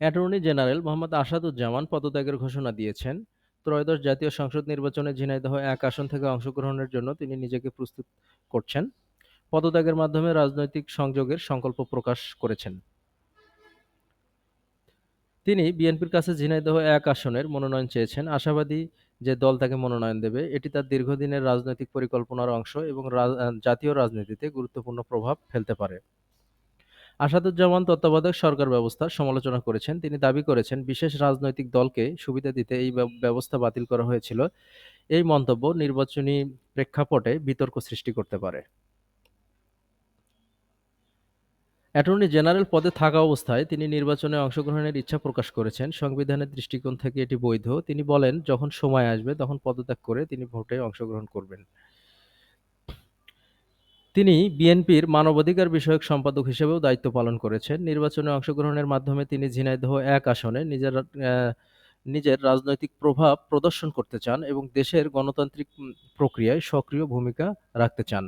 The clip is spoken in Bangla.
অ্যাটর্নি জেনারেল মোহাম্মদ আসাদুজ্জামান পদত্যাগের ঘোষণা দিয়েছেন। ত্রয়োদশ জাতীয় সংসদ নির্বাচনে ঝিনাইদহ এক আসন থেকে অংশগ্রহণের জন্য তিনি নিজেকে প্রস্তুত করছেন। পদত্যাগের মাধ্যমে রাজনৈতিক সংযোগের সংকল্প প্রকাশ করেছেন। তিনি বিএনপির কাছে ঝিনাইদহ এক আসনের মনোনয়ন চেয়েছেন। আশাবাদী যে দল তাকে মনোনয়ন দেবে। এটি তার দীর্ঘদিনের রাজনৈতিক পরিকল্পনার অংশ এবং জাতীয় রাজনীতিতে গুরুত্বপূর্ণ প্রভাব ফেলতে পারে। আসাদুজ্জামান তত্ত্বাবধায়ক সরকার ব্যবস্থার সমালোচনা করেছেন। তিনি দাবি করেছেন, বিশেষ রাজনৈতিক দলকে সুবিধা দিতে এই ব্যবস্থা বাতিল করা হয়েছিল। এই মন্তব্য নির্বাচনী প্রেক্ষাপটে বিতর্ক সৃষ্টি করতে পারে। অ্যাটর্নি জেনারেল পদে থাকা অবস্থায় তিনি নির্বাচনে অংশগ্রহণের ইচ্ছা প্রকাশ করেছেন। সংবিধানের দৃষ্টিকোণ থেকে এটি বৈধ। তিনি বলেন, যখন সময় আসবে তখন পদত্যাগ করে তিনি ভোটে অংশগ্রহণ করবেন। তিনি বিএনপির মানবাধিকার বিষয়ক সম্পাদক হিসেবেও দায়িত্ব পালন করেছেন। নির্বাচনে অংশগ্রহণের মাধ্যমে তিনি ঝিনাইদহ এক আসনে নিজের নিজের রাজনৈতিক প্রভাব প্রদর্শন করতে চান এবং দেশের গণতান্ত্রিক প্রক্রিয়ায় সক্রিয় ভূমিকা রাখতে চান।